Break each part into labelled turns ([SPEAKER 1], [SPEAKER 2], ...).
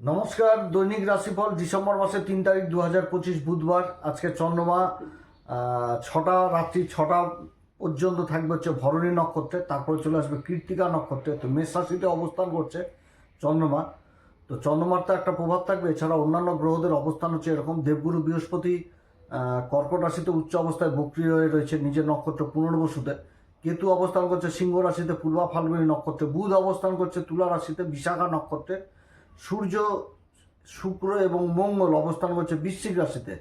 [SPEAKER 1] নমস্কার, দৈনিক রাশিফল, ডিসেম্বর মাসের তিন তারিখ দু হাজার পঁচিশ বুধবার। আজকে চন্দ্রমা ছটা, রাত্রি ছটা পর্যন্ত থাকবে হচ্ছে ভরণী নক্ষত্রে, তারপরে চলে আসবে কৃত্তিকা নক্ষত্রে। তো মেষ রাশিতে অবস্থান করছে চন্দ্রমা। তো চন্দ্রমার তো একটা প্রভাব থাকবে, এছাড়া অন্যান্য গ্রহদের অবস্থান হচ্ছে এরকম। দেবগুরু বৃহস্পতি কর্কট রাশিতে উচ্চ অবস্থায় বক্রি হয়ে রয়েছে নিজের নক্ষত্র পুনর্বসুতে। কেতু অবস্থান করছে সিংহ রাশিতে, পূর্বা ফাল্গুনী নক্ষত্রে, বুধ অবস্থান করছে তুলা রাশিতে, বিশাখা নক্ষত্রে। সূর্য, শুক্র এবং মঙ্গল অবস্থান করছে বৃশ্চিক রাশিতে।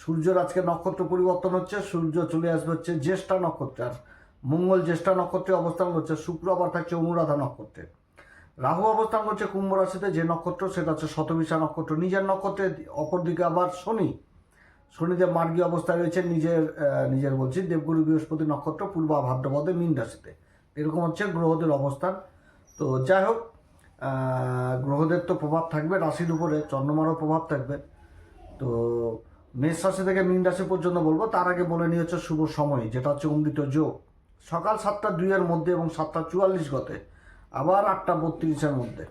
[SPEAKER 1] সূর্যের আজকে নক্ষত্র পরিবর্তন হচ্ছে, সূর্য চলে আসবে হচ্ছে জ্যেষ্ঠা নক্ষত্রে, আর মঙ্গল জ্যেষ্ঠা নক্ষত্রে অবস্থান করছে শুক্র, আবার থাকছে অনুরাধা নক্ষত্রে। রাহু অবস্থান করছে কুম্ভ রাশিতে, যে নক্ষত্র সেটা হচ্ছে শতবিশা নক্ষত্র। নিজের নক্ষত্রে অপরদিকে আবার শনি। শনিদেব মার্গী অবস্থায় রয়েছে নিজের নিজের বলছি দেবগুরু বৃহস্পতি নক্ষত্র, পূর্বা ভাদ্রপদে মীন রাশিতে। এরকম হচ্ছে গ্রহদের অবস্থান। তো যাই হোক গ্রহদের তো প্রভাব থাকবে, রাশির উপরে, চন্দ্রমারও প্রভাব থাকবে। তো মেষ রাশি থেকে মীন রাশি পর্যন্ত বলব, তার আগে বলে নিয়ে হচ্ছে শুভ সময়, যেটা হচ্ছে অমৃত যোগ। সকাল সাতটা দুইয়ের মধ্যে এবং সাতটা চুয়াল্লিশ গতে, আবার আটটা বত্রিশের মধ্যে।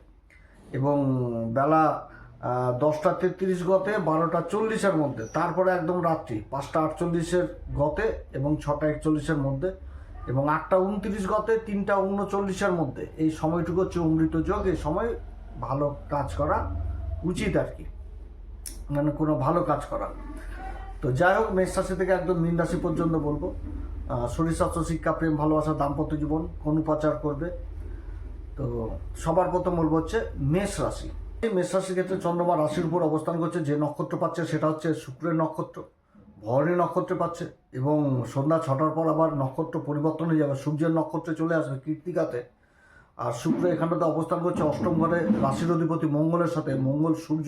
[SPEAKER 1] এবং বেলা দশটা তেত্রিশ গতে, বারোটা চল্লিশের মধ্যে। তারপরে একদম রাত্রি, পাঁচটা আটচল্লিশের গতে এবং ছটা একচল্লিশের মধ্যে। এবং আটটা উনত্রিশ গতে, তিনটা উনচল্লিশের মধ্যে। এই সময়টুকু হচ্ছে অমৃত যোগ। এই সময় ভালো কাজ করা উচিত আর কি। মানে কোনো ভালো কাজ করা। তো যাই হোক, মেষ রাশি থেকে একদম মীন রাশি পর্যন্ত বলব। শরীর, স্বাস্থ্য, শিক্ষা, প্রেম, ভালোবাসা, দাম্পত্য জীবন অনুপাচার করবে? তো সবার প্রথম বলব হচ্ছে মেষ রাশি। এই মেষ রাশির ক্ষেত্রে চন্দ্রমা রাশির উপর অবস্থান করছে, যে নক্ষত্র পাচ্ছে সেটা হচ্ছে শুক্রের নক্ষত্র। ভরণী নক্ষত্রে পাচ্ছে এবং সন্ধ্যা ছটার পর আবার নক্ষত্র পরিবর্তন হয়ে যাবে। সূর্যের নক্ষত্রে চলে আসবে কৃত্তিকাতে আর শুক্র এখানটাতে অবস্থান করছে অষ্টম ঘরে রাশির অধিপতি মঙ্গলের সাথে। মঙ্গল, সূর্য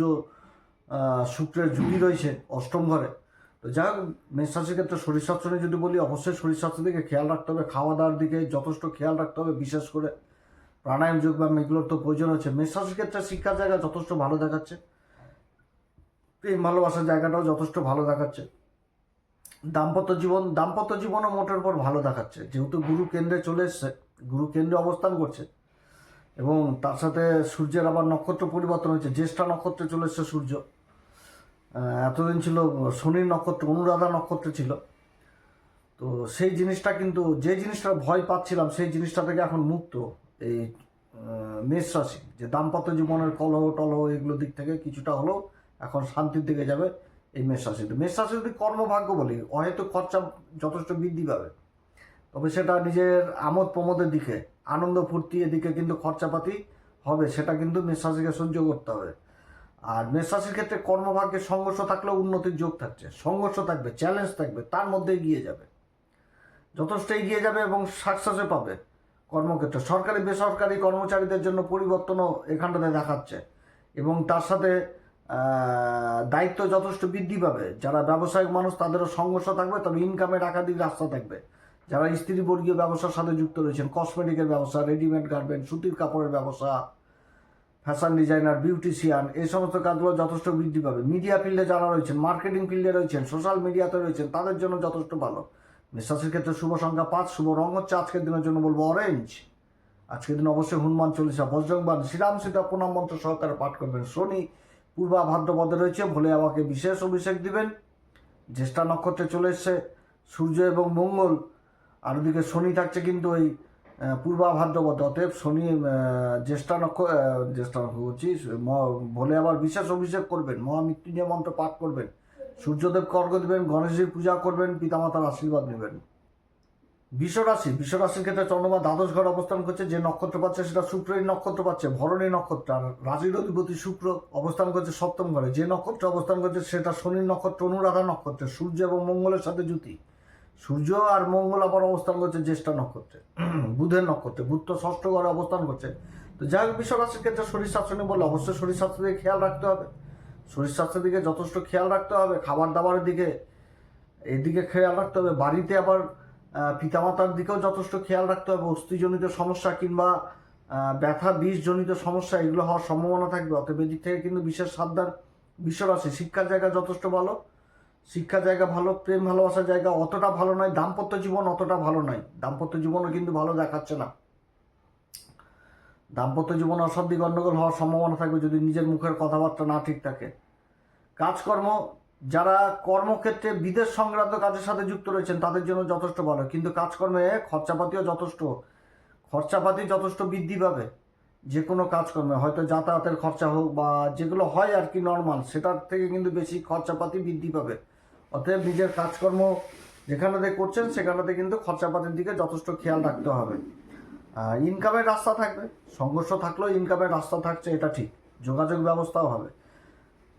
[SPEAKER 1] শুক্রের জুটি রয়েছে অষ্টম ঘরে। তো যাই হোক, মেষ রাশির ক্ষেত্রে শরীর স্বাস্থ্য নিয়ে যদি বলি, অবশ্যই শরীর স্বাস্থ্যের দিকে খেয়াল রাখতে হবে। খাওয়া দাওয়ার দিকে যথেষ্ট খেয়াল রাখতে হবে, বিশেষ করে প্রাণায়াম, যোগ বা এগুলোর তো প্রয়োজন হচ্ছে মেষ রাশির ক্ষেত্রে শিক্ষার জায়গা যথেষ্ট ভালো দেখাচ্ছে। প্রেম ভালোবাসার জায়গাটাও যথেষ্ট ভালো দেখাচ্ছে। দাম্পত্য জীবন, দাম্পত্য জীবনও মোটের উপর ভালো দেখাচ্ছে। যেহেতু গুরু কেন্দ্রে চলে এসছে, গুরু কেন্দ্রে অবস্থান করছে এবং তার সাথে সূর্যের আবার নক্ষত্র পরিবর্তন হয়েছে, জ্যেষ্ঠা নক্ষত্রে চলে এসছে সূর্য। এতদিন ছিল শনির নক্ষত্র, অনুরাধা নক্ষত্রে ছিল। তো সেই জিনিসটা কিন্তু, যে জিনিসটা ভয় পাচ্ছিলাম, সেই জিনিসটা থেকে এখন মুক্ত এই মেষ রাশি। যে দাম্পত্য জীবনের কলহ টলহ এগুলো দিক থেকে কিছুটা হলেও এখন শান্তির দিকে যাবে। এই মেষ রাশিতে মেষ রাশি যদি কর্মভাগ্য বলি হয়তো খরচা যথেষ্ট বৃদ্ধি পাবে। তবে সেটা নিজের আমোদ প্রমোদের দিকে, আনন্দ ফুর্তি এদিকে কিন্তু খরচাপাতি হবে, সেটা কিন্তু মেষ রাশিকে সহ্য করতে হবে। আর মেষ রাশির ক্ষেত্রে কর্মভাগ্যে সংঘর্ষ থাকলেও উন্নতির যোগ থাকছে। সংঘর্ষ থাকবে চ্যালেঞ্জ থাকবে, তার মধ্যে এগিয়ে যাবে। যথেষ্ট এগিয়ে যাবে এবং সাকসেসে পাবে কর্মক্ষেত্রে। সরকারি, বেসরকারি কর্মচারীদের জন্য পরিবর্তনও এখানটাতে দেখাচ্ছে। এবং তার সাথে দায়িত্ব যথেষ্ট বৃদ্ধি পাবে। যারা ব্যবসায়িক মানুষ, তাদেরও সংঘর্ষ থাকবে, তবে ইনকামের একাধিক রাস্তা থাকবে। যারা স্ত্রী বর্গীয় ব্যবসার সাথে যুক্ত রয়েছেন কসমেটিকের ব্যবসা রেডিমেড গার্মেন্ট সুতির কাপড়ের ব্যবসা ফ্যাশন ডিজাইনার বিউটিশিয়ান এই সমস্ত কাজগুলো যথেষ্ট বৃদ্ধি পাবে। মিডিয়া ফিল্ডে যারা রয়েছেন মার্কেটিং ফিল্ডে রয়েছেন সোশ্যাল মিডিয়াতে রয়েছেন, তাদের জন্য যথেষ্ট ভালো। বিশ্বাসের ক্ষেত্রে শুভ সংখ্যা পাঁচ, শুভ রং হচ্ছে আজকের দিনের জন্য বলব অরেঞ্জ আজকের দিন অবশ্যই হনুমান চল্লিশা বজ্রংবান শ্রীরাম সীতা প্রণাম মন্ত্র সহকারে পাঠ করবেন। শনি পূর্বা ভাদ্রপদে রয়েছে ভোলে আমাকে বিশেষ অভিষেক দিবেন। জ্যেষ্ঠা নক্ষত্রে চলে এসছে সূর্য এবং মঙ্গল আর ওদিকে শনি থাকছে কিন্তু ওই পূর্বা ভাদ্রপদে অতএব শনি জ্যেষ্ঠা নক্ষ আহ, জ্যেষ্ঠা নক্ষ বলছি ভোলে আবার বিশেষ অভিষেক করবেন মহামৃত্যুঞ্জয় মন্ত্র পাঠ করবেন সূর্যদেব কর্গ দেবেন গণেশজির পূজা করবেন পিতামাতার আশীর্বাদ নেবেন। বিশ্বরাশি, বিশ্বরাশির ক্ষেত্রে চন্দ্রমা দ্বাদশ ঘর অবস্থান করছে, যে নক্ষত্র পাচ্ছে সেটা শুক্রের নক্ষত্র পাচ্ছে ভরণী নক্ষত্র, আর রাশির অধিপতি শুক্র অবস্থান করছে সপ্তম ঘরে, যে নক্ষত্র অবস্থান করছে সেটা শনির নক্ষত্র, অনুরাধা নক্ষত্রে, সূর্য এবং মঙ্গলের সাথে জুতি সূর্য আর মঙ্গল আবার অবস্থান করছে জ্যেষ্ঠা নক্ষত্রে, বুধের নক্ষত্রে, বুধ তো ষষ্ঠ ঘরে অবস্থান করছে। তো যাই হোক, বিশ্বরাশির ক্ষেত্রে শরীর স্বাস্থ্য নিয়ে বললে অবশ্যই শরীর স্বাস্থ্য দিকে খেয়াল রাখতে হবে। শরীর স্বাস্থ্যের দিকে যথেষ্ট খেয়াল রাখতে হবে, খাবার দাবারের দিকে, এদিকে খেয়াল রাখতে হবে। বাড়িতে আবার পিতামাতার দিকেও যথেষ্ট খেয়াল রাখতে হবে, অস্থিজনিত সমস্যা কিংবা ব্যথা, বিষজনিত সমস্যা, এগুলো হওয়ার সম্ভাবনা থাকবে। অতএব এদিক থেকে কিন্তু বিশেষ সাবধান বিশ্বরাশি শিক্ষার জায়গা যথেষ্ট ভালো। শিক্ষা জায়গা ভালো, প্রেম, ভালোবাসার জায়গা অতটা ভালো নয়। দাম্পত্য জীবন অতটা ভালো নয়। দাম্পত্য জীবনও কিন্তু ভালো দেখাচ্ছে না। দাম্পত্য জীবন অশান্তি গণ্ডগোল হওয়ার সম্ভাবনা থাকবে যদি নিজের মুখের কথাবার্তা না ঠিক থাকে। কাজকর্ম যারা কর্মক্ষেত্রে বিদেশ সংক্রান্ত কাজের সাথে যুক্ত রয়েছেন, তাদের জন্য যথেষ্ট ভালো। কিন্তু কাজকর্মে খরচাপাতিও যথেষ্ট। খরচাপাতি যথেষ্ট বৃদ্ধি পাবে যে কোনো কাজকর্মে। হয়তো যাতায়াতের খরচা হোক বা যেগুলো হয় আর কি নর্মাল সেটার থেকে কিন্তু বেশি খরচাপাতি বৃদ্ধি পাবে। অতএব নিজের কাজকর্ম যেখানেতে করছেন, সেখানেতে কিন্তু খরচাপাতির দিকে যথেষ্ট খেয়াল রাখতে হবে। ইনকামের রাস্তা থাকবে। সংঘর্ষ থাকলেও ইনকামের রাস্তা থাকছে, এটা ঠিক। যোগাযোগ ব্যবস্থাও হবে।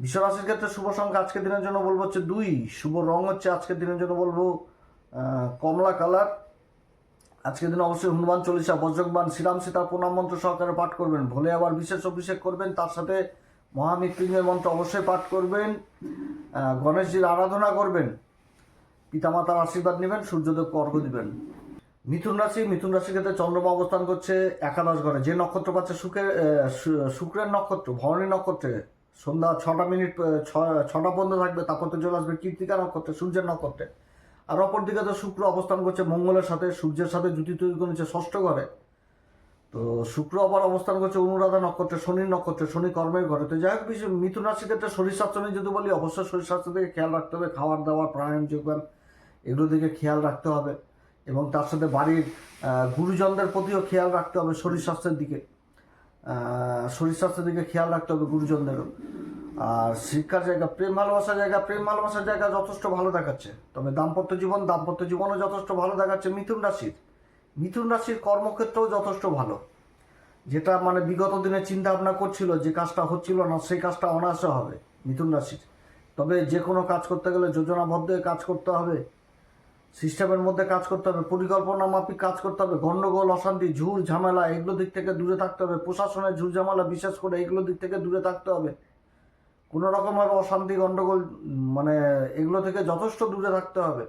[SPEAKER 1] বিশ্বরাশির ক্ষেত্রে শুভ সংখ্যা আজকের দিনের জন্য বলব হচ্ছে দুই। শুভ রং হচ্ছে আজকের দিনের জন্য বলব কমলা কালার। আজকের দিনে অবশ্যই হনুমান চল্লিশা বজ্রকবান শ্রীরাম সীতা প্রণাম মন্ত্র সহকারে পাঠ করবেন। ভোলে আবার বিশেষ অভিষেক করবেন তার সাথে মহামৃত্যুঞ্জয় মন্ত্র অবশ্যই পাঠ করবেন। গণেশজির আরাধনা করবেন। পিতামাতার আশীর্বাদ নেবেন সূর্যদেবকে অর্ঘ্য দিবেন। মিথুন রাশি মিথুন রাশির ক্ষেত্রে চন্দ্রমা অবস্থান করছে একাদশ ঘরে যে নক্ষত্র পাচ্ছে শুক্রের আহ, শু- শুক্রের নক্ষত্র ভরণী নক্ষত্রে সন্ধ্যা ছটা মিনিট ছটা পর্যন্ত থাকবে, তারপর তো চলে আসবে কীর্তিকা নক্ষত্রে, সূর্যের নক্ষত্রে। আর অপর দিকে তো শুক্র অবস্থান করছে মঙ্গলের সাথে, সূর্যের সাথে জুতি তৈরি করেছে ষষ্ঠ ঘরে। তো শুক্র আবার অবস্থান করছে অনুরাধা নক্ষত্রে, শনির নক্ষত্রে, শনি কর্মের ঘরে। তো যাই হোক বিশেষ মিথুন রাশির ক্ষেত্রে শরীর স্বাস্থ্য নিয়ে যদি বলি, অবশ্যই শরীর স্বাস্থ্য থেকে খেয়াল রাখতে হবে। খাবার দাবার, প্রাণায়াম, যোগব্যায়াম এগুলো দিকে খেয়াল রাখতে হবে। এবং তার সাথে বাড়ির গুরুজনদের প্রতিও খেয়াল রাখতে হবে শরীর স্বাস্থ্যের দিকে। শরীর স্বাস্থ্যের দিকে খেয়াল রাখতে হবে গুরুজনদেরও। আর শিক্ষার জায়গা, প্রেম ভালোবাসার জায়গা, প্রেম ভালোবাসার জায়গা যথেষ্ট ভালো দেখাচ্ছে। তবে দাম্পত্য জীবন, দাম্পত্য জীবনও যথেষ্ট ভালো দেখাচ্ছে মিথুন রাশির। মিথুন রাশির কর্মক্ষেত্রেও যথেষ্ট ভালো। যেটা মানে বিগত দিনে চিন্তা ভাবনা করছিল যে কাজটা হচ্ছিল না, সেই কাজটা অনায়াসে হবে মিথুন রাশির। তবে যে কোনো কাজ করতে গেলে যোজনাবদ্ধ কাজ করতে হবে। সিস্টেমের মধ্যে কাজ করতে হবে, পরিকল্পনা মাফিক কাজ করতে হবে গণ্ডগোল অশান্তি ঝুর ঝামেলা, এগুলো দিক থেকে দূরে থাকতে হবে, প্রশাসনের ঝুর ঝামেলা বিশেষ করে এগুলো দিক থেকে দূরে থাকতে হবে। কোনো রকমভাবে অশান্তি গণ্ডগোল মানে এগুলো থেকে যথেষ্ট দূরে থাকতে হবে।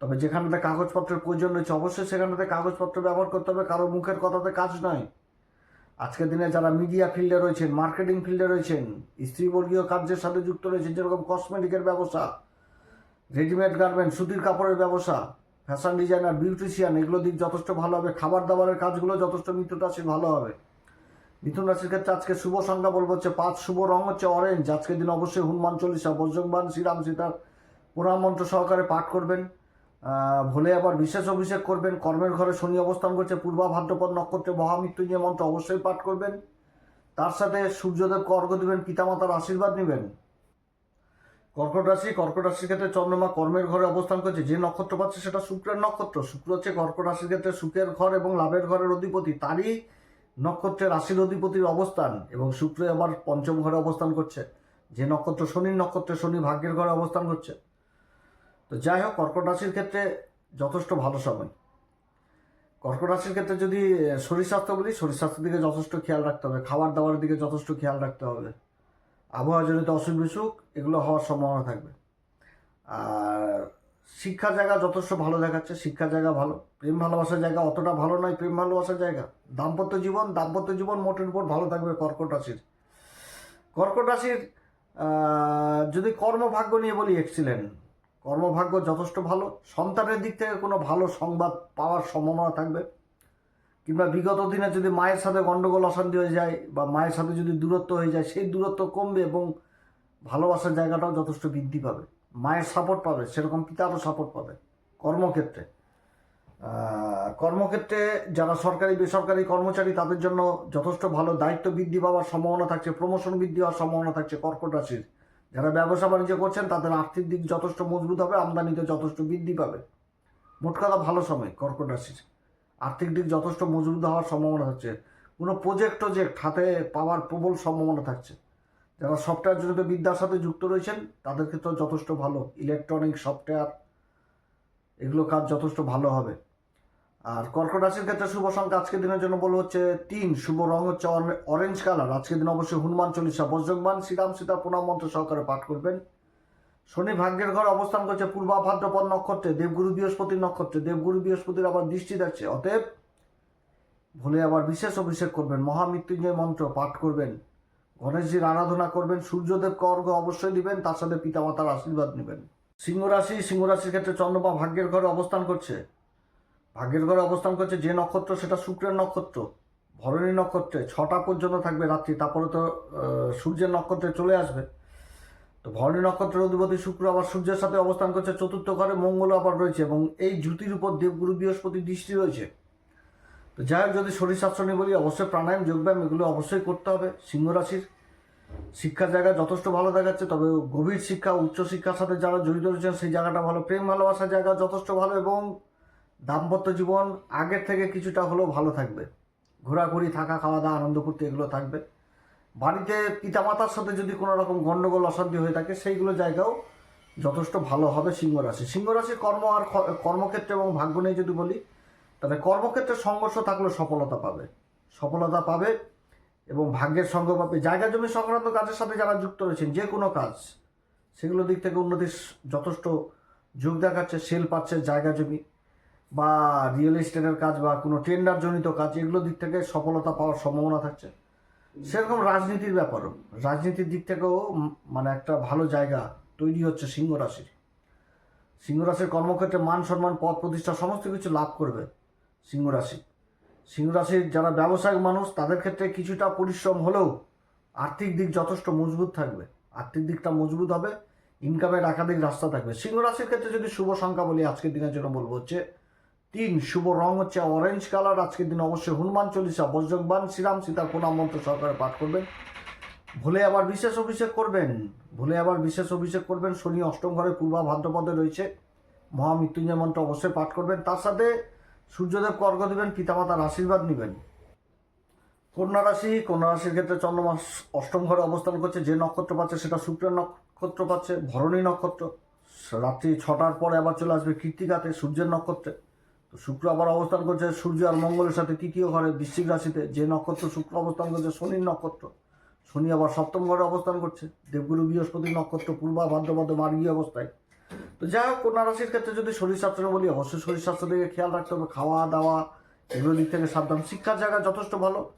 [SPEAKER 1] তবে যেখানেতে কাগজপত্রের প্রয়োজন রয়েছে, অবশ্যই সেখানেতে কাগজপত্র ব্যবহার করতে হবে, কারও মুখের কথাতে কাজ নয়। আজকের দিনে যারা মিডিয়া ফিল্ডে রয়েছেন মার্কেটিং ফিল্ডে রয়েছেন, স্ত্রীবর্গীয় কার্যের সাথে যুক্ত রয়েছেন, যেরকম কসমেটিকের ব্যবসা রেডিমেড গার্মেন্ট, সুতির কাপড়ের ব্যবসা ফ্যাশন ডিজাইনার বিউটিশিয়ান এগুলো দিক যথেষ্ট ভালো হবে। খাবার দাবারের কাজগুলো যথেষ্ট মিথুন রাশির ভালো হবে। মিথুন রাশির ক্ষেত্রে আজকে শুভ সংখ্যা বলব হচ্ছে পাঁচ, শুভ রং হচ্ছে অরেঞ্জ আজকের দিন অবশ্যই হনুমান চল্লিশা বজ্রংবান শ্রীরাম সীতার পুরাণ মন্ত্র সহকারে পাঠ করবেন। ভোলে আবার বিশেষ অভিষেক করবেন। কর্মের ঘরে শনি অবস্থান করছে, পূর্বা ভাদ্রপদ নক্ষত্রে মহামৃত্যুঞ্জয় মন্ত্র অবশ্যই পাঠ করবেন। তার সাথে সূর্যদেবকে অর্ঘ্য দিবেন, পিতামাতার আশীর্বাদ নেবেন। কর্কট রাশি, কর্কট রাশির ক্ষেত্রে চন্দ্রমা কর্মের ঘরে অবস্থান করছে। যে নক্ষত্র পাচ্ছে সেটা শুক্রের নক্ষত্র। শুক্র হচ্ছে কর্কট রাশির ক্ষেত্রে সুখের ঘর এবং লাভের ঘরের অধিপতি। তারই নক্ষত্রের রাশির অধিপতির অবস্থান এবং শুক্র আবার পঞ্চম ঘরে অবস্থান করছে। যে নক্ষত্র শনির নক্ষত্রে শনি ভাগ্যের ঘরে অবস্থান করছে। তো যাই হোক, কর্কট রাশির ক্ষেত্রে যথেষ্ট ভালো সময়। কর্কট রাশির ক্ষেত্রে যদি শরীর স্বাস্থ্য বলি, শরীর স্বাস্থ্যের দিকে যথেষ্ট খেয়াল রাখতে হবে। খাবার দাবারের দিকে যথেষ্ট খেয়াল রাখতে হবে। আবহাওয়াজনিত অসুখ বিসুখ, এগুলো হওয়ার সম্ভাবনা থাকবে। আর শিক্ষা জায়গা যথেষ্ট ভালো দেখাচ্ছে শিক্ষা জায়গা ভালো। প্রেম ভালোবাসার জায়গা অতটা ভালো নয়, প্রেম ভালোবাসার জায়গা। দাম্পত্য জীবন দাম্পত্য জীবন মোটের উপর ভালো থাকবে কর্কট রাশির। কর্কট রাশির যদি কর্মভাগ্য নিয়ে বলি এক্সিলেন্ট কর্মভাগ্য যথেষ্ট ভালো। সন্তানের দিক থেকে কোনো ভালো সংবাদ পাওয়ার সম্ভাবনা থাকবে। কিংবা বিগত দিনে যদি মায়ের সাথে গণ্ডগোল অশান্তি হয়ে যায় বা মায়ের সাথে যদি দূরত্ব হয়ে যায়, সেই দূরত্ব কমবে এবং ভালোবাসার জায়গাটাও যথেষ্ট বৃদ্ধি পাবে। মায়ের সাপোর্ট পাবে, সেরকম পিতারও সাপোর্ট পাবে কর্মক্ষেত্রে। কর্মক্ষেত্রে যারা সরকারি, বেসরকারি কর্মচারী, তাদের জন্য যথেষ্ট ভালো দায়িত্ব বৃদ্ধি পাওয়ার সম্ভাবনা থাকছে প্রমোশন বৃদ্ধি হওয়ার সম্ভাবনা থাকছে কর্কট রাশির যারা ব্যবসা বাণিজ্য করছেন, তাদের আর্থিক দিক যথেষ্ট মজবুত হবে, আমদানিতে যথেষ্ট বৃদ্ধি পাবে। মোট কথা ভালো সময় কর্কট রাশির আর্থিক দিক যথেষ্ট মজবুত হওয়ার সম্ভাবনা থাকছে কোনো প্রজেক্ট টজেক্ট হাতে পাওয়ার প্রবল সম্ভাবনা থাকছে। যারা সফটওয়্যার জনিত বিদ্যার সাথে যুক্ত রয়েছেন, তাদের ক্ষেত্রে যথেষ্ট ভালো। ইলেকট্রনিক সফটওয়্যার এগুলো কাজ যথেষ্ট ভালো হবে। আর কর্কট রাশির ক্ষেত্রে শুভ সংখ্যা আজকের দিনের জন্য বলব হচ্ছে তিন। শুভ রং হচ্ছে অরে- অরেঞ্জ কালার আজকের দিন অবশ্যই হনুমান চল্লিশা বজ্রংবান শ্রীরাম সীতা প্রণাম মন্ত্র সহকারে পাঠ করবেন। শনি ভাগ্যের ঘর অবস্থান করছে পূর্বা ভাদ্রপদ নক্ষত্রে, দেবগুরু বৃহস্পতির নক্ষত্রে। দেবগুরু বৃহস্পতির আবার দৃষ্টি থাকছে অতএব ভুলে আবার বিশেষ অভিষেক করবেন, মহামৃত্যুঞ্জয় মন্ত্র পাঠ করবেন, গণেশজির আরাধনা করবেন সূর্যদেব অর্ঘ্য অবশ্যই দিবেন, তার সাথে পিতামাতার আশীর্বাদ নেবেন। সিংহ রাশি সিংহ রাশির ক্ষেত্রে চন্দ্রমা ভাগ্যের ঘরে অবস্থান করছে। ভাগ্যের ঘরে অবস্থান করছে যে নক্ষত্র, সেটা শুক্রের নক্ষত্র, ভরণী নক্ষত্রে, ছটা পর্যন্ত থাকবে রাত্রি, তারপরে তো সূর্যের নক্ষত্রে চলে আসবে। তো ভরণী নক্ষত্রের অধিপতি শুক্র আবার সূর্যের সাথে অবস্থান করছে। চতুর্থ ঘরে মঙ্গল আবার রয়েছে এবং এই জ্যোতির উপর দেবগুরু বৃহস্পতি দৃষ্টি রয়েছে। তো যাই হোক, যদি শরীর স্বাস্থ্য নিয়ে বলি, অবশ্যই প্রাণায়াম, যোগব্যায়াম এগুলো অবশ্যই করতে হবে। সিংহ রাশির শিক্ষার জায়গা যথেষ্ট ভালো দেখাচ্ছে, তবে গভীর শিক্ষা, উচ্চ শিক্ষার সাথে যারা জড়িত রয়েছেন, সেই জায়গাটা ভালো। প্রেম, ভালোবাসার জায়গা যথেষ্ট ভালো এবং দাম্পত্য জীবন আগের থেকে কিছুটা হলেও ভালো থাকবে। ঘোরাঘুরি, থাকা, খাওয়া দাওয়া, আনন্দ করতে এগুলো থাকবে। বাড়িতে পিতামাতার সাথে যদি কোনো রকম গণ্ডগোল অশান্তি হয়ে থাকে, সেইগুলো জায়গাও যথেষ্ট ভালো হবে সিংহ রাশি সিংহ রাশি কর্ম আর কর্মক্ষেত্রে এবং ভাগ্য নিয়ে যদি বলি, তাহলে কর্মক্ষেত্রে সংঘর্ষ থাকলেও সফলতা পাবে। সফলতা পাবে এবং ভাগ্যের সঙ্গ পাবে। জায়গা জমি সংক্রান্ত কাজের সাথে যারা যুক্ত রয়েছেন, যে কোনো কাজ, সেগুলো দিক থেকে উন্নতির যথেষ্ট যোগ দেখাচ্ছে, সেল পাচ্ছে জায়গা জমি বা রিয়েল এস্টেটের কাজ বা কোনো টেন্ডার জনিত কাজ, এগুলো দিক থেকে সফলতা পাওয়ার সম্ভাবনা থাকছে। সেরকম রাজনীতির ব্যাপারও। রাজনীতির দিক থেকেও মানে একটা ভালো জায়গা তৈরি হচ্ছে সিংহ রাশির। সিংহ রাশির কর্মক্ষেত্রে মান সম্মান, পদ প্রতিষ্ঠা সমস্ত কিছু লাভ করবে সিংহ রাশি। সিংহ রাশির যারা ব্যবসায়িক মানুষ, তাদের ক্ষেত্রে কিছুটা পরিশ্রম হলেও আর্থিক দিক যথেষ্ট মজবুত থাকবে। আর্থিক দিকটা মজবুত হবে ইনকামের একাধিক রাস্তা থাকবে। সিংহ রাশির ক্ষেত্রে যদি শুভ সংখ্যা বলি, আজকের দিনের জন্য বলব হচ্ছে তিন শুভ রং হচ্ছে অরেঞ্জ কালার আজকের দিন অবশ্যই হনুমান চল্লিশা বজ্রবান শ্রীরাম সীতার প্রণাম মন্ত্র সহকারে পাঠ করবেন। ভুলে আবার বিশেষ অভিষেক করবেন, ভুলে আবার বিশেষ অভিষেক করবেন, শনি অষ্টম ঘরে পূর্বা ভাদ্রপদে রয়েছে, মহামৃত্যুঞ্জয় মন্ত্র অবশ্যই পাঠ করবেন। তার সাথে সূর্যদেব কর্গ দেবেন, পিতামাতার আশীর্বাদ নেবেন। কন্যা রাশি, কন্যা রাশির ক্ষেত্রে চন্দ্রমাস অষ্টম ঘরে অবস্থান করছে, যে নক্ষত্র পাচ্ছে সেটা শুক্রের নক্ষত্র পাচ্ছে, ভরণী নক্ষত্র, রাত্রি ছটার পরে আবার চলে আসবে কৃত্তিকাতে, সূর্যের নক্ষত্রে। শুক্র আবার অবস্থান করছে সূর্য আর মঙ্গলের সাথে তৃতীয় ঘরে বৃশ্চিক রাশিতে। যে নক্ষত্র শুক্র অবস্থান করছে, শনির নক্ষত্র। শনি আবার সপ্তম ঘরে অবস্থান করছে। দেবগুরু বৃহস্পতি নক্ষত্র পূর্বা ভাদ্রপদ মার্গী অবস্থায়। তো যাই হোক, কন্যা রাশির ক্ষেত্রে যদি শরীর স্বাস্থ্য বলি, অবশ্যই শরীর স্বাস্থ্য দিকে খেয়াল রাখতে হবে। খাওয়া, দাওয়া এগুলো দিক থেকে সাবধান। শিক্ষার জায়গা যথেষ্ট ভালো।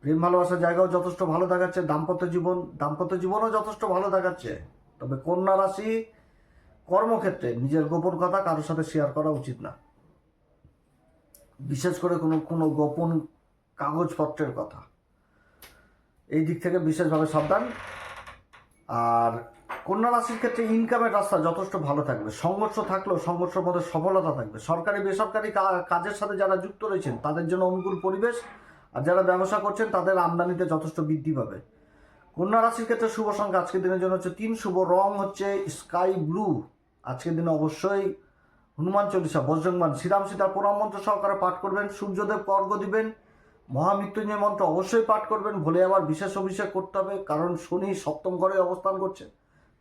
[SPEAKER 1] প্রেম, ভালোবাসার জায়গাও যথেষ্ট ভালো দেখাচ্ছে। দাম্পত্য জীবন, দাম্পত্য জীবনও যথেষ্ট ভালো দেখাচ্ছে। তবে কন্যা রাশি কর্মক্ষেত্রে নিজের গোপন কথা কারোর সাথে শেয়ার করা উচিত না। বিশেষ করে কোনো কোনো গোপন কাগজপত্রের কথা। এই দিক থেকে বিশেষভাবে সাবধান। আর কন্যা রাশির ক্ষেত্রে ইনকামের রাস্তা যথেষ্ট ভালো থাকবে। সংঘর্ষ থাকলেও সংঘর্ষের মধ্যে সফলতা থাকবে। সরকারি, বেসরকারি কাজের সাথে যারা যুক্ত রয়েছেন, তাদের জন্য অনুকূল পরিবেশ। আর যারা ব্যবসা করছেন, তাদের আমদানিতে যথেষ্ট বৃদ্ধি পাবে। কন্যা রাশির ক্ষেত্রে শুভ সংখ্যা আজকের দিনের জন্য হচ্ছে তিন। শুভ রং হচ্ছে স্কাই ব্লু আজকের দিনে অবশ্যই হনুমান চল্লিশা বজ্রংবান শ্রীরাম সীতার প্রণাম মন্ত্র সহকারে পাঠ করবেন, সূর্যদেব কর্গ দিবেন, মহামৃত্যুঞ্জয় মন্ত্র অবশ্যই পাঠ করবেন, ভুলে আবার বিশেষ অভিষেক করতে হবে, কারণ শনি সপ্তম ঘরে অবস্থান করছে,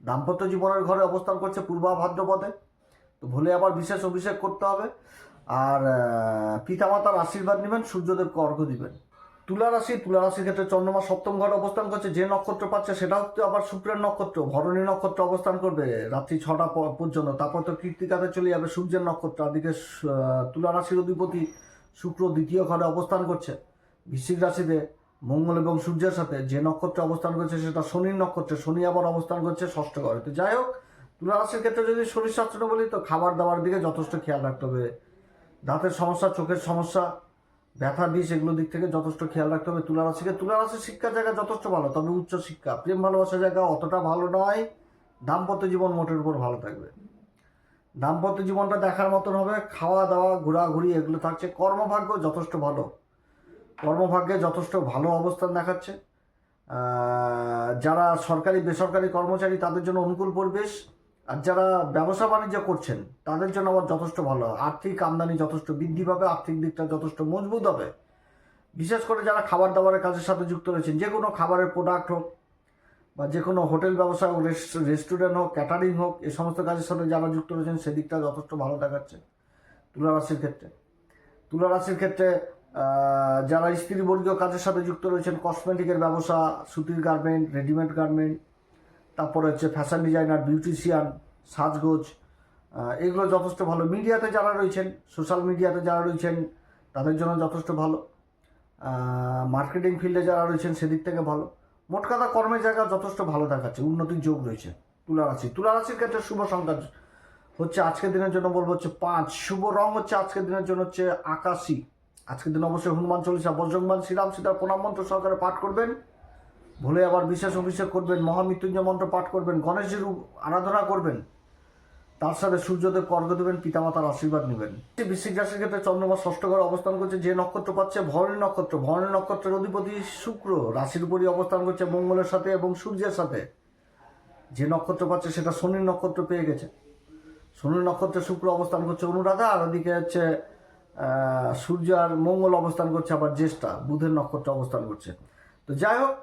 [SPEAKER 1] দাম্পত্য জীবনের ঘরে অবস্থান করছে পূর্বা ভাদ্রপদে, তো ভুলে আবার বিশেষ অভিষেক করতে হবে, আর পিতামাতার আশীর্বাদ নেবেন সূর্যদেবকে অর্ঘ দিবেন। তুলা রাশি, তুলা রাশির ক্ষেত্রে চন্দ্রমা সপ্তম ঘরে অবস্থান করছে, যে নক্ষত্র পাচ্ছে সেটা হচ্ছে আবার শুক্রের নক্ষত্র, ভরণী নক্ষত্র অবস্থান করবে রাত্রি ছটা পর্যন্ত। তারপর তো কীর্তিকাতে চলে যাবে সূর্যের নক্ষত্র, আদিকে তুলা রাশির অধিপতি শুক্র দ্বিতীয় ঘরে অবস্থান করছে বৃশ্চিক রাশিতে মঙ্গল এবং সূর্যের সাথে যে নক্ষত্রে অবস্থান করছে সেটা শনির নক্ষত্রে, শনি আবার অবস্থান করছে ষষ্ঠ ঘরে। তো যাই হোক, তুলা রাশির ক্ষেত্রে যদি শরীর স্বাস্থ্য বলি, তো খাবার দাবার দিকে যথেষ্ট খেয়াল রাখতে হবে। দাঁতের সমস্যা, চোখের সমস্যা ব্যথা বিষ এগুলো দিক থেকে যথেষ্ট খেয়াল রাখতে হবে। তুলা রাশিকে তুলা শিক্ষার জায়গা যথেষ্ট ভালো, তবে উচ্চ শিক্ষা। প্রেম ভালোবাসার জায়গা অতটা ভালো নয়। দাম্পত্য জীবন মোটের উপর ভালো থাকবে। দাম্পত্য জীবনটা দেখার মতন হবে। খাওয়া দাওয়া, ঘোরাঘুরি, এগুলো থাকছে। কর্মভাগ্য যথেষ্ট ভালো। কর্মভাগ্যে যথেষ্ট ভালো অবস্থান দেখাচ্ছে। যারা সরকারি, বেসরকারি কর্মচারী, তাদের জন্য অনুকূল পরিবেশ। আর যারা ব্যবসা বাণিজ্য করছেন, তাদের জন্য আবার যথেষ্ট ভালো আর্থিক আমদানি যথেষ্ট বৃদ্ধি পাবে, আর্থিক দিকটা যথেষ্ট মজবুত হবে। বিশেষ করে যারা খাবার দাবারের কাজের সাথে যুক্ত রয়েছেন, যে কোনো খাবারের প্রোডাক্ট হোক বা যে কোনো হোটেল ব্যবসা হোক রেস্ট- রেস্টুরেন্ট হোক ক্যাটারিং হোক, এ সমস্ত কাজের সাথে যারা যুক্ত রয়েছেন সেদিকটা যথেষ্ট ভালো দেখাচ্ছে তুলা রাশির ক্ষেত্রে। তুলা রাশির ক্ষেত্রে যারা স্ত্রীবর্গীয় কাজের সাথে যুক্ত রয়েছেন কসমেটিকের ব্যবসা, সুতির গার্মেন্ট রেডিমেড গার্মেন্ট তারপরে হচ্ছে ফ্যাশন ডিজাইনার বিউটিশিয়ান সাজগোজ এগুলো যথেষ্ট ভালো। মিডিয়াতে যারা রয়েছেন সোশ্যাল মিডিয়াতে যারা রয়েছেন, তাদের জন্য যথেষ্ট ভালো। মার্কেটিং ফিল্ডে যারা রয়েছেন, সেদিক থেকে ভালো। মোট কথা, কর্মের জায়গা যথেষ্ট ভালো দেখাচ্ছে। উন্নতির যোগ রয়েছে তুলা রাশি তুলা রাশির ক্ষেত্রে শুভ সংখ্যা হচ্ছে আজকের দিনের জন্য বলব হচ্ছে পাঁচ। শুভ রং হচ্ছে আজকের দিনের জন্য হচ্ছে আকাশি। আজকের দিন অবশ্যই হনুমান চল্লিশা বজ্রংবান শ্রীরাম সীতার প্রণাম মন্ত্র সহকারে পাঠ করবেন। ভুলে আবার বিশ্বাস অভিষেক করবেন, মহামৃত্যুঞ্জয় মন্ত্র পাঠ করবেন, গণেশের আরাধনা করবেন। তার সাথে সূর্যদেব অর্ঘ দেবেন, পিতামাতার আশীর্বাদ নেবেন। বৃশ্চিক রাশির ক্ষেত্রে চন্দ্রমা ষষ্ঠ ঘরে অবস্থান করছে, যে নক্ষত্র পাচ্ছে ভরণী নক্ষত্র। ভরণী নক্ষত্রের অধিপতি শুক্র, রাশির উপরই অবস্থান করছে মঙ্গলের সাথে এবং সূর্যের সাথে। যে নক্ষত্র পাচ্ছে সেটা শনির নক্ষত্র পেয়ে গেছে। শনির নক্ষত্রে শুক্র অবস্থান করছে অনুরাধা, আর ওদিকে হচ্ছে সূর্য আর মঙ্গল অবস্থান করছে আবার জ্যেষ্ঠা, বুধের নক্ষত্র অবস্থান করছে। তো যাই হোক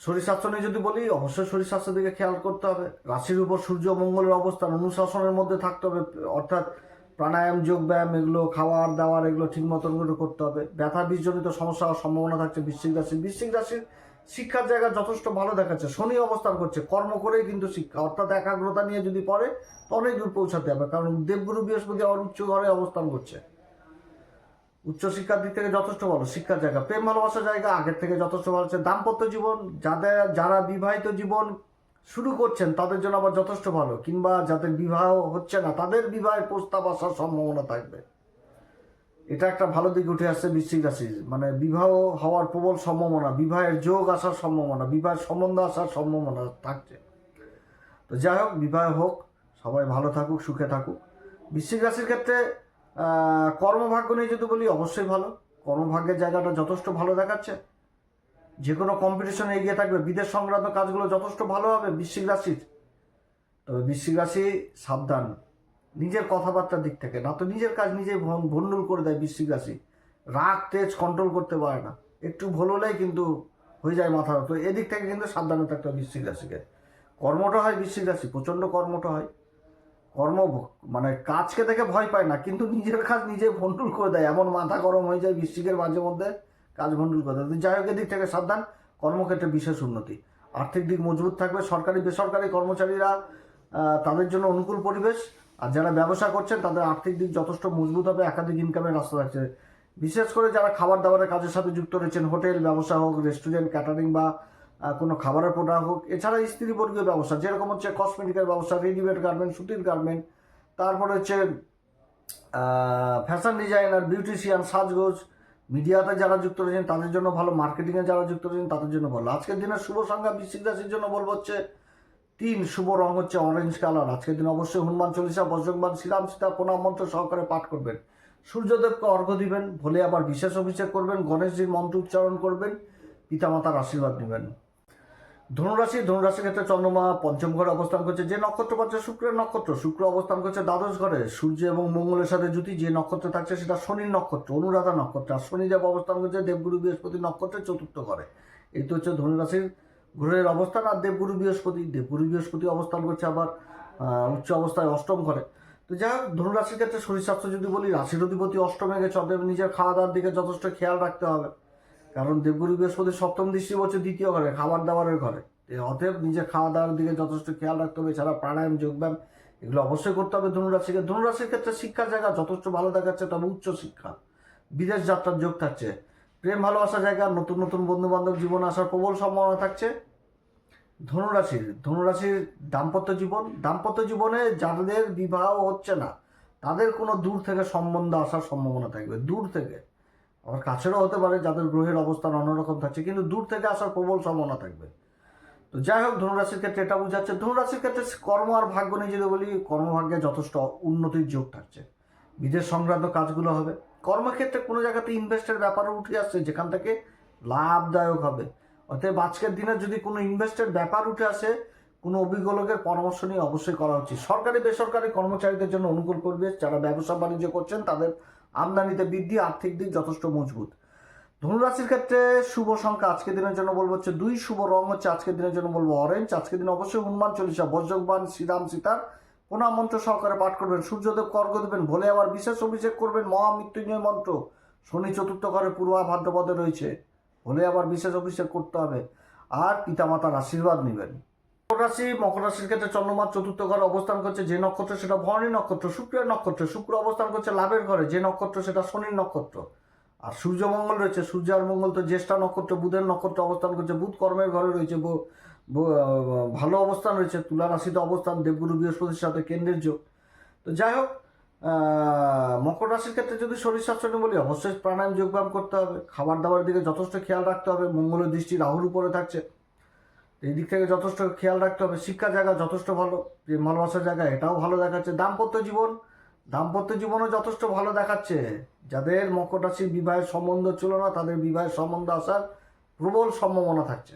[SPEAKER 1] শরীর স্বাস্থ্য নিয়ে যদি বলি, অবশ্যই শরীর স্বাস্থ্যের দিকে খেয়াল করতে হবে। রাশির উপর সূর্য মঙ্গলের অবস্থান, অনুশাসনের মধ্যে থাকতে হবে, অর্থাৎ প্রাণায়াম যোগ ব্যায়াম এগুলো, খাওয়ার দাওয়ার এগুলো ঠিক মতন করে করতে হবে। ব্যথা বীজজনিত সমস্যা হওয়ার সম্ভাবনা থাকছে বৃশ্চিক রাশি বৃশ্চিক রাশির শিক্ষার জায়গা যথেষ্ট ভালো দেখাচ্ছে শনি অবস্থান করছে, কর্ম করেই কিন্তু শিক্ষা, অর্থাৎ একাগ্রতা নিয়ে যদি পড়ে অনেক দূর পৌঁছাতে হবে, কারণ দেবগুরু বৃহস্পতি আবার উচ্চ ঘরে অবস্থান করছে। উচ্চশিক্ষার দিক থেকে যথেষ্ট ভালো, শিক্ষার জায়গা। প্রেম, ভালোবাসার জায়গা আগের থেকে যথেষ্ট ভালো। আছে দাম্পত্য জীবন, যাদের, যারা বিবাহিত জীবন শুরু করছেন, তাদের জন্য আবার যথেষ্ট ভালো। কিংবা যাদের বিবাহ হচ্ছে না, তাদের বিবাহের প্রস্তাব আসার সম্ভাবনা থাকবে। এটা একটা ভালো দিক উঠে আসছে বৃশ্চিক রাশির মানে বিবাহ হওয়ার প্রবল সম্ভাবনা, বিবাহের যোগ আসার সম্ভাবনা, বিবাহের সম্বন্ধ আসার সম্ভাবনা থাকছে। তো যাই হোক, বিবাহ হোক, সবাই ভালো থাকুক, সুখে থাকুক। বৃশ্চিক রাশির ক্ষেত্রে কর্মভাগ্য নিয়ে যদি বলি, অবশ্যই ভালো। কর্মভাগ্যের জায়গাটা যথেষ্ট ভালো দেখাচ্ছে। যে কোনো কম্পিটিশনে এগিয়ে থাকবে। বিদেশ সংক্রান্ত কাজগুলো যথেষ্ট ভালো হবে বৃশ্চিক রাশির। তবে বৃশ্চিক রাশি সাবধান। নিজের কথাবার্তার দিক থেকে। না তো নিজের কাজ নিজে ভণ্ডুল করে দেয় বৃশ্চিক রাশি। রাগ, তেজ কন্ট্রোল করতে পারে না। একটু ভুল হলেই কিন্তু হয়ে যায় মাথা তো এদিক থেকে কিন্তু সাবধানে থাকতে হবে বৃশ্চিক রাশিকে। কর্মটা হয় বৃশ্চিক রাশি। প্রচণ্ড কর্মটা হয়। কর্ম মানে কাজকে দেখে ভয় পায় না, কিন্তু নিজের কাজ নিজে ভণ্ডুল করে দেয়, এমন মাথা গরম হয়ে যায় বৃশ্চিকের মাঝে মধ্যে কাজ ভণ্ডুল করে দেয়। যাই হোক, এদিক থেকে সাবধান, কর্মক্ষেত্রে বিশেষ উন্নতি। আর্থিক দিক মজবুত থাকবে, সরকারি, বেসরকারি কর্মচারীরা তাদের জন্য অনুকূল পরিবেশ, আর যারা ব্যবসা করছেন, তাদের আর্থিক দিক যথেষ্ট মজবুত হবে, একাধিক ইনকামের রাস্তা থাকছে। বিশেষ করে যারা খাবার দাবারের কাজের সাথে যুক্ত রয়েছেন, হোটেল, ব্যবসা হোক রেস্টুরেন্ট ক্যাটারিং বা কোনো খাবারের প্রোডাক্ট হোক, এছাড়া স্ত্রীবর্গীয় ব্যবসা, যেরকম হচ্ছে কসমেটিকের ব্যবসা রেডিমেড গার্মেন্ট সুতির গার্মেন্ট তারপরে হচ্ছে ফ্যাশন ডিজাইনার বিউটিশিয়ান সাজগোজ মিডিয়াতে যারা যুক্ত রয়েছেন, তাদের জন্য ভালো মার্কেটিংয়ে যারা যুক্ত রয়েছেন, তাদের জন্য ভালো। আজকের দিনে শুভ সংখ্যা বৃশ্চিক রাশির জন্য বলব হচ্ছে, তিন, শুভ রং হচ্ছে অরেঞ্জ কালার আজকের দিন অবশ্যই হনুমান চল্লিশা বজ্রংবান শ্রীরাম সীতা, প্রণাম মন্ত্র সহকারে পাঠ করবেন। সূর্যদেবকে অর্ঘ্য দিবেন, ভোলে আবার বিশেষ অভিষেক করবেন, গণেশজির মন্ত্র উচ্চারণ করবেন, পিতামাতার আশীর্বাদ নেবেন। ধনুরাশি, ধনুরাশির ক্ষেত্রে চন্দ্রমা পঞ্চম ঘরে অবস্থান করছে। যে নক্ষত্র পাচ্ছে শুক্রের নক্ষত্র, শুক্র অবস্থান করছে দ্বাদশ ঘরে। সূর্য এবং মঙ্গলের সাথে জুতি যে নক্ষত্র থাকছে সেটা শনির নক্ষত্র, অনুরাধা নক্ষত্র। আর শনিদেব অবস্থান করছে দেবগুরু বৃহস্পতি নক্ষত্রের চতুর্থ ঘরে। এই তো হচ্ছে ধনুরাশির গ্রহের অবস্থান আর দেবগুরু বৃহস্পতি। দেবগুরু বৃহস্পতি অবস্থান করছে আবার উচ্চ অবস্থায় অষ্টম ঘরে। তো যাই হোক, ধনুরাশির ক্ষেত্রে শরীর স্বাস্থ্য যদি বলি, রাশির অধিপতি অষ্টমে গেছে, অতএব নিজের খাওয়া দাওয়ার দিকে যথেষ্ট খেয়াল রাখতে হবে। কারণ দেবগুরু বৃহস্পতি সপ্তম দৃষ্টি হচ্ছে দ্বিতীয় ঘরে, খাবার দাবারের ঘরে। অতএব নিজের খাওয়া দাওয়ার দিকে যথেষ্ট খেয়াল রাখতে হবে, এছাড়া প্রাণায়াম, যোগব্যায়াম এগুলো অবশ্যই করতে হবে ধনুরাশিকে। ধনুরাশির ক্ষেত্রে শিক্ষার জায়গা যথেষ্ট ভালো দেখাচ্ছে, তবে উচ্চ শিক্ষা। বিদেশ যাত্রার যোগ থাকছে। প্রেম, ভালোবাসার জায়গা, নতুন নতুন বন্ধু বান্ধব জীবনে আসার প্রবল সম্ভাবনা থাকছে। ধনুরাশির ধনুরাশির দাম্পত্য জীবন, দাম্পত্য জীবনে যাদের বিবাহ হচ্ছে না, তাদের কোনো দূর থেকে সম্বন্ধ আসার সম্ভাবনা থাকবে। দূর থেকে। আবার কাছেরও হতে পারে, যাদের গ্রহের অবস্থান অন্যরকম থাকছে, কিন্তু দূর থেকে আসার প্রবল সম্ভাবনা থাকবে। তো যাই হোক, ধনুরাশির ক্ষেত্রে এটা বোঝাচ্ছে। ধনুরাশির ক্ষেত্রে কর্ম আর ভাগ্য নিয়ে যদি বলি, কর্মভাগ্যে যথেষ্ট উন্নতির যোগ থাকছে। বিদেশ সংক্রান্ত কাজগুলো হবে। কর্মক্ষেত্রে কোনো জায়গাতে ইনভেস্টের ব্যাপারে উঠে আসছে, যেখান থেকে লাভদায়ক হবে। অতএব আজকের দিনে যদি কোনো ইনভেস্টের ব্যাপার উঠে আসে, কোনো অভিজ্ঞ লোকের পরামর্শ নিয়ে অবশ্যই করা উচিত। সরকারি, বেসরকারি কর্মচারীদের জন্য অনুকূল পরিবেশ, যারা ব্যবসা বাণিজ্য করছেন, তাদের আমদানিতে বৃদ্ধি, আর্থিক দিক যথেষ্ট মজবুত। ধনুরাশির ক্ষেত্রে শুভ সংখ্যা আজকের দিনের জন্য বলব হচ্ছে দুই, শুভ রং হচ্ছে আজকের দিনের জন্য বলব অরেঞ্জ আজকের দিন অবশ্যই হনুমান চল্লিশা বজ্রবান শ্রীরাম, সীতার। প্রণাম মন্ত্র সহকারে পাঠ করবেন সূর্যদেব কর্গ দেবেন, ভোলে আবার বিশেষ অভিষেক করবেন মহামৃত্যুঞ্জয় মন্ত্র। শনি চতুর্থ ঘরে পূর্বা ভাদ্রপদে রয়েছে, ভোলে আবার বিশেষ অভিষেক করতে হবে। আর পিতামাতার আশীর্বাদ নেবেন। রাশি মকর রাশির ক্ষেত্রে চন্দ্রমার চতুর্থ ঘরে অবস্থান করছে যে নক্ষত্র, সেটা ভরণী নক্ষত্র, শুক্রের নক্ষত্র, শুক্র অবস্থান করছে লাভের ঘরে, যে নক্ষত্র, সেটা শনির নক্ষত্র। আর সূর্য মঙ্গল রয়েছে, সূর্য আর মঙ্গল তো জ্যেষ্ঠা নক্ষত্র, বুধের নক্ষত্র অবস্থান করছে, বুধ কর্মের ঘরে রয়েছে ভালো অবস্থান রয়েছে, তুলা রাশিতে অবস্থান, দেবগুরু বৃহস্পতির সাথে কেন্দ্রের যোগ। তো যাই হোক মকর রাশির ক্ষেত্রে যদি শরীর স্বাস্থ্য বলি, অবশ্যই প্রাণায়াম, যোগব্যায়াম করতে হবে, খাবার দাবারের দিকে যথেষ্ট খেয়াল রাখতে হবে, মঙ্গলের দৃষ্টি রাহুর উপরে থাকছে। এই দিক থেকে যথেষ্ট খেয়াল রাখতে হবে। শিক্ষা জায়গা যথেষ্ট ভালো, যে ভালোবাসার জায়গা এটাও ভালো দেখাচ্ছে। দাম্পত্য জীবন, দাম্পত্য জীবনও যথেষ্ট ভালো দেখাচ্ছে। যাদের মকর রাশির বিবাহের সম্বন্ধ ছিল না, তাদের বিবাহের সম্বন্ধ আসার প্রবল সম্ভাবনা থাকছে।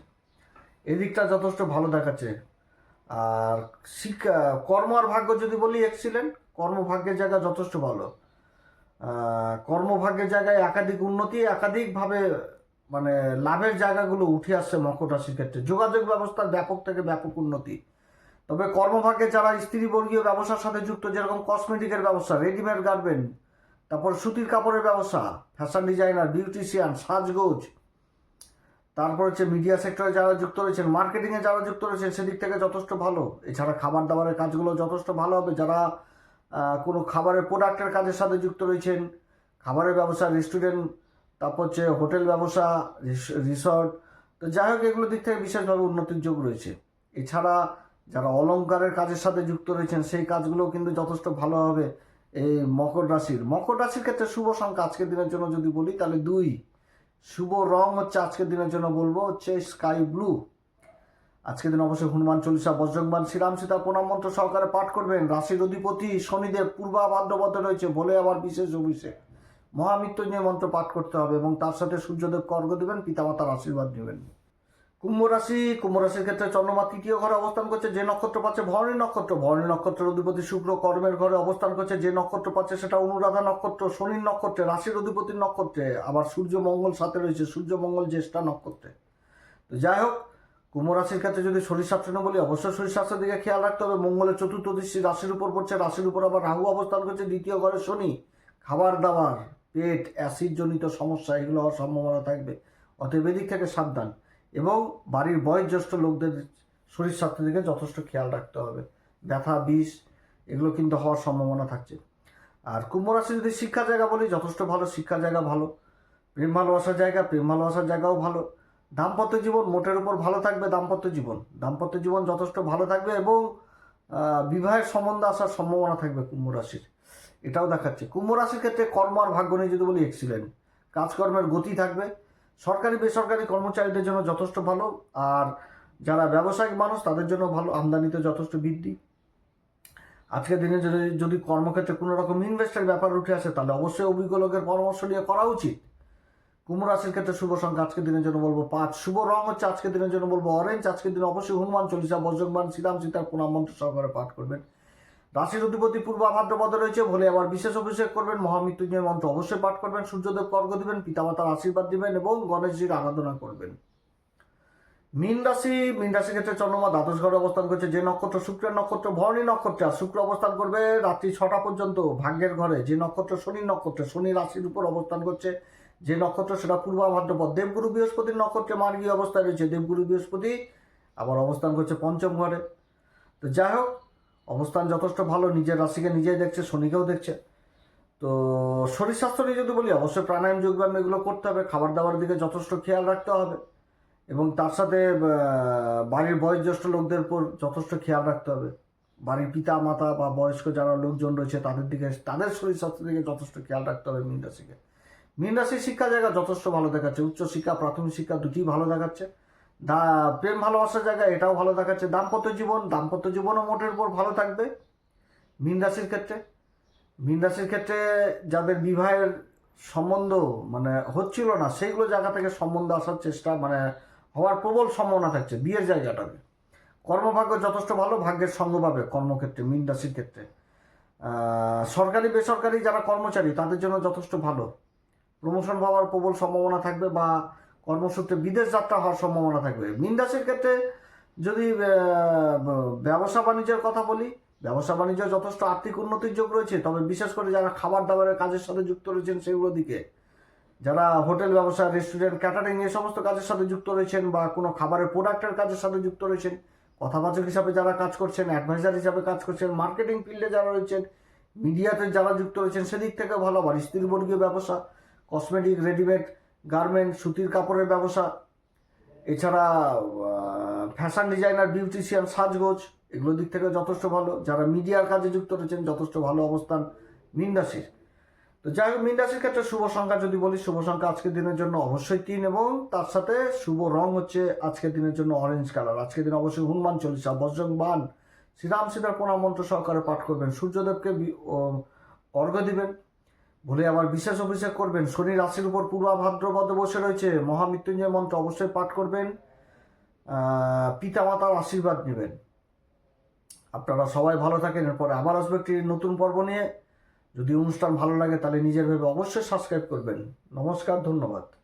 [SPEAKER 1] এদিকটা যথেষ্ট ভালো দেখাচ্ছে। আর শিক্ষা, কর্ম আর ভাগ্য যদি বলি এক্সিলেন্ট কর্মভাগ্যের জায়গা যথেষ্ট ভালো। কর্মভাগ্যের জায়গায় একাধিক উন্নতি, একাধিকভাবে মানে লাভের জায়গাগুলো উঠে আসছে মকর রাশির ক্ষেত্রে। যোগাযোগ ব্যবস্থার ব্যাপক থেকে ব্যাপক উন্নতি। তবে কর্মভাগে যারা স্ত্রীবর্গীয় ব্যবসার সাথে যুক্ত, যেরকম কসমেটিকের ব্যবসা রেডিমেড গার্মেন্ট তারপর সুতির কাপড়ের ব্যবসা ফ্যাশন ডিজাইনার বিউটিশিয়ান সাজগোজ, তারপর হচ্ছে মিডিয়া সেক্টরে যারা যুক্ত রয়েছেন মার্কেটিংয়ে যারা যুক্ত রয়েছেন, সেদিক থেকে যথেষ্ট ভালো। এছাড়া খাবার দাবারের কাজগুলো যথেষ্ট ভালো হবে। যারা কোনো খাবারের প্রোডাক্টের কাজের সাথে যুক্ত রয়েছেন, খাবারের ব্যবসা রেস্টুরেন্ট তারপর হচ্ছে হোটেল ব্যবসা রিসর্ট। তো যাই হোক এগুলো দিক থেকে বিশেষভাবে উন্নতির যোগ রয়েছে। এছাড়া যারা অলংকারের কাজের সাথে যুক্ত রয়েছেন, সেই কাজগুলোও কিন্তু যথেষ্ট ভালো হবে এই মকর রাশির। মকর রাশির ক্ষেত্রে শুভ সংখ্যা আজকের দিনের জন্য যদি বলি, তাহলে দুই। শুভ রং হচ্ছে আজকের দিনের জন্য বলব, হচ্ছে স্কাই ব্লু। আজকের দিন অবশ্যই হনুমান চল্লিশা বজ্রংবান শ্রীরাম সীতা প্রণাম মন্ত্র সহকারে পাঠ করবেন। রাশির অধিপতি শনিদেব পূর্বাভাদ্রবদ্ধ রয়েছে বলে আবার বিশেষ অভিষেক। মহামৃত্যুঞ্জয় মন্ত্র পাঠ করতে হবে এবং তার সাথে সূর্যদেব কর্গ দেবেন, পিতামাতার আশীর্বাদ নেবেন। কুম্ভ রাশি, কুম্ভ রাশির ক্ষেত্রে চন্দ্রমা তৃতীয় ঘরে অবস্থান করছে, যে নক্ষত্র পাচ্ছে ভরণী নক্ষত্র। ভরণী নক্ষত্রের অধিপতি শুক্র কর্মের ঘরে অবস্থান করছে, যে নক্ষত্র পাচ্ছে সেটা অনুরাধা নক্ষত্র শনির নক্ষত্রে, রাশির অধিপতির নক্ষত্রে, আবার সূর্য মঙ্গল সাথে রয়েছে, সূর্য মঙ্গল জ্যেষ্ঠা নক্ষত্রে। তো যাই হোক, কুম্ভ রাশির ক্ষেত্রে যদি শরীর স্বাস্থ্য বলি, অবশ্যই শরীর স্বাস্থ্যের দিকে খেয়াল রাখতে হবে। মঙ্গলের চতুর্থ দৃষ্টি রাশির উপর পড়ছে, রাশির উপর আবার রাহু অবস্থান করছে, দ্বিতীয় ঘরে শনি, খাবার দাবার। পেট অ্যাসিড জনিত সমস্যা, এগুলো হওয়ার সম্ভাবনা থাকবে। অতএব এদিক থেকে সাবধান। এবং বাড়ির বয়োজ্যেষ্ঠ লোকদের শরীর স্বাস্থ্যের দিকে যথেষ্ট খেয়াল রাখতে হবে। ব্যথা, বিষ, এগুলো কিন্তু হওয়ার সম্ভাবনা থাকছে। আর কুম্ভ রাশি যদি শিক্ষা জায়গা বলি, যথেষ্ট ভালো শিক্ষা জায়গা ভালো। প্রেম ভালোবাসার জায়গা, প্রেম ভালোবাসার জায়গাও ভালো। দাম্পত্য জীবন মোটের উপর ভালো থাকবে দাম্পত্য জীবন। দাম্পত্য জীবন যথেষ্ট ভালো থাকবে এবং বিবাহের সম্বন্ধে আসার সম্ভাবনা থাকবে কুম্ভ রাশির। এটাও দেখাচ্ছে। কুম্ভ রাশির ক্ষেত্রে কর্ম আর ভাগ্য নিয়ে যদি বলি এক্সিলেন্ট কাজকর্মের গতি থাকবে। সরকারি, বেসরকারি কর্মচারীদের জন্য যথেষ্ট ভালো, আর যারা ব্যবসায়িক মানুষ, তাদের জন্য ভালো, আমদানিতে যথেষ্ট বৃদ্ধি। আজকের দিনে যদি যদি কর্মক্ষেত্রে কোনো রকম ইনভেস্টের ব্যাপার উঠে আসে, তাহলে অবশ্যই অভিজ্ঞ লোকের পরামর্শ নিয়ে করা উচিত। কুম্ভ রাশির ক্ষেত্রে শুভ সংখ্যা আজকের দিনের জন্য বলব পাঁচ, শুভ রং হচ্ছে আজকের দিনের জন্য বলব অরেঞ্জ আজকের দিনে অবশ্যই হনুমান চল্লিশা বজ্রংবান শ্রীরাম সীতার প্রণাম মন্ত্র সহকারে পাঠ করবেন। রাশির অধিপতি পূর্ব ভাদ্রপদ রয়েছে বলে আবার বিশেষ অভিষেক করবেন, মহামৃত্যুঞ্জয় মন্ত্র। অবশ্যই পাঠ করবেন সূর্যদেব কর্গ দিবেন পিতামাতার আশীর্বাদ দিবেন এবং গণেশজির আরাধনা করবেন। মীন রাশি, মীন রাশির ক্ষেত্রে চন্দ্রমা দ্বাদশ ঘরে অবস্থান করছে। যে নক্ষত্র শুক্রের নক্ষত্র, ভরণী নক্ষত্র আর শুক্র অবস্থান করবে রাত্রি ছটা পর্যন্ত। ভাগ্যের ঘরে যে নক্ষত্র শনি নক্ষত্র, শনি রাশির উপর অবস্থান করছে। যে নক্ষত্র সেটা পূর্বাভাদ্রপদ দেবগুরু বৃহস্পতির নক্ষত্রে মার্গীয় অবস্থায় রয়েছে। দেবগুরু বৃহস্পতি আবার অবস্থান করছে পঞ্চম ঘরে। তো যাই হোক অবস্থান যথেষ্ট ভালো, নিজের রাশিকে নিজেই দেখছে, শনিকেও দেখছে। তো শরীর স্বাস্থ্য নিয়ে যদি বলি, অবশ্যই প্রাণায়াম, যোগব্যায়াম এগুলো করতে হবে খাবার দাবার দিকে যথেষ্ট খেয়াল রাখতে হবে। এবং তার সাথে বাড়ির বয়োজ্যেষ্ঠ লোকদের উপর যথেষ্ট খেয়াল রাখতে হবে। বাড়ির পিতা মাতা বা বয়স্ক যারা লোকজন রয়েছে, তাদের দিকে, তাদের শরীর স্বাস্থ্যের দিকে যথেষ্ট খেয়াল রাখতে হবে মীন রাশিকে। মীন রাশির শিক্ষা জায়গা যথেষ্ট ভালো দেখাচ্ছে। উচ্চ শিক্ষা প্রাথমিক শিক্ষা দুটি ভালো দেখাচ্ছে। প্রেম ভালোবাসার জায়গা, এটাও ভালো দেখাচ্ছে। দাম্পত্য জীবন, দাম্পত্য জীবনও মোটের উপর ভালো থাকবে। মীন রাশির ক্ষেত্রে। মীন রাশির ক্ষেত্রে যাদের বিবাহের সম্বন্ধ মানে হচ্ছিল না, সেইগুলো জায়গা থেকে সম্বন্ধ আসার চেষ্টা মানে হওয়ার প্রবল সম্ভাবনা থাকছে বিয়ের জায়গাটাতে। কর্মভাগ্য যথেষ্ট ভালো, ভাগ্যের সঙ্গ পাবে কর্মক্ষেত্রে, মীন রাশির ক্ষেত্রে। সরকারি, বেসরকারি যারা কর্মচারী, তাদের জন্য যথেষ্ট ভালো। প্রমোশন পাওয়ার প্রবল সম্ভাবনা থাকবে বা কর্মসূত্রে বিদেশ যাত্রা হওয়ার সম্ভাবনা থাকবে। মীন ক্ষেত্রে যদি ব্যবসা বাণিজ্যের কথা বলি, ব্যবসা বাণিজ্য যথেষ্ট আর্থিক উন্নতির যোগ রয়েছে, তবে বিশেষ করে যারা খাবার দাবারের কাজের সাথে যুক্ত রয়েছেন সেগুলোর দিকে, যারা হোটেল ব্যবসা, রেস্টুরেন্ট, ক্যাটারিং এই সমস্ত কাজের সাথে যুক্ত রয়েছেন বা কোনো খাবারের প্রোডাক্টের কাজের সাথে যুক্ত রয়েছেন, কথাবাচক হিসাবে যারা কাজ করছেন, অ্যাডভাইজার হিসাবে কাজ করছেন, মার্কেটিং ফিল্ডে যারা রয়েছেন, মিডিয়াতে যারা যুক্ত রয়েছেন, সেদিক থেকে ভালো, আবার স্ত্রীবর্গীয় ব্যবসা, কসমেটিক, রেডিমেড গার্মেন্ট সুতির কাপড়ের ব্যবসা, এছাড়া ফ্যাশন ডিজাইনার বিউটিশিয়ান সাজগোজ, এগুলোর দিক থেকে যথেষ্ট ভালো। যারা মিডিয়ার কাজে যুক্ত রয়েছেন, যথেষ্ট ভালো অবস্থান মীন রাশির তো যাই হোক মীন রাশির ক্ষেত্রে শুভ সংখ্যা যদি বলি, শুভ সংখ্যা আজকের দিনের জন্য অবশ্যই তিন এবং তার সাথে শুভ রং হচ্ছে আজকের দিনের জন্য অরেঞ্জ কালার আজকের দিন অবশ্যই হনুমান চল্লিশা, বজ্রং বান শ্রীরাম সীতার প্রণাম মন্ত্র সহকারে পাঠ করবেন। সূর্যদেবকে অর্ঘ্য দিবেন। ভুলে আবার বিশেষ অভিষেক করবেন। শনি রাশির উপর পূর্বাভাদ্রপদে বসে রয়েছে। মহামৃত্যুঞ্জয় মন্ত্র অবশ্যই পাঠ করবেন। পিতা পিতামাতার আশীর্বাদ নেবেন। আপনারা সবাই ভালো থাকেন। এরপরে আবার আসবে একটি নতুন পর্ব নিয়ে। যদি অনুষ্ঠান ভালো লাগে তাহলে নিজের ভেবে অবশ্যই সাবস্ক্রাইব করবেন। নমস্কার, ধন্যবাদ।